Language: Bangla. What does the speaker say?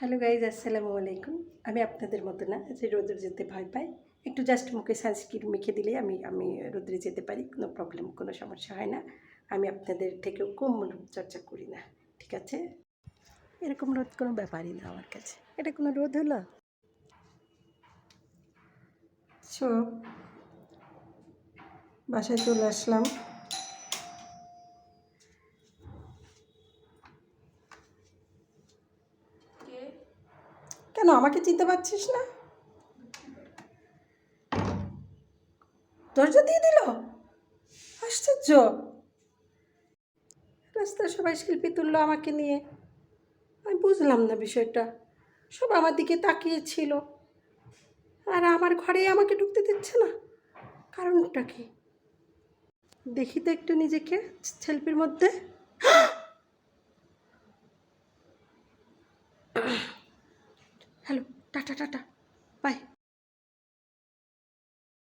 হ্যালো গাইজ আসসালামু আলাইকুম আমি আপনাদের মতো না, যে রোদে যেতে ভয় পাই একটু জাস্ট মুখে সানস্ক্রিন মেখে দিলেই আমি আমি রোদ্রে যেতে পারি, কোনো প্রবলেম কোনো সমস্যা হয় না। আমি আপনাদের থেকেও কম চর্চা করি না, ঠিক আছে? এরকম রোদ কোনো ব্যাপারই না আমার কাছে। এটা কোনো রোদ হলো? সো বাসায় চলে আসলাম। কেন আমাকে চিনতে পারছিস না? দরজা দিয়ে দিল? আশ্চর্য। রাস্তায় সবাই শিল্পী তুললো আমাকে নিয়ে। আমি বুঝলাম না বিষয়টা। সব আমার দিকে তাকিয়েছিল। আর আমার ঘরে আমাকে ঢুকতে দিচ্ছে না। কারণটা কি? দেখি তো একটু নিজেকে সেলফির মধ্যে। 哒哒哒哒，拜。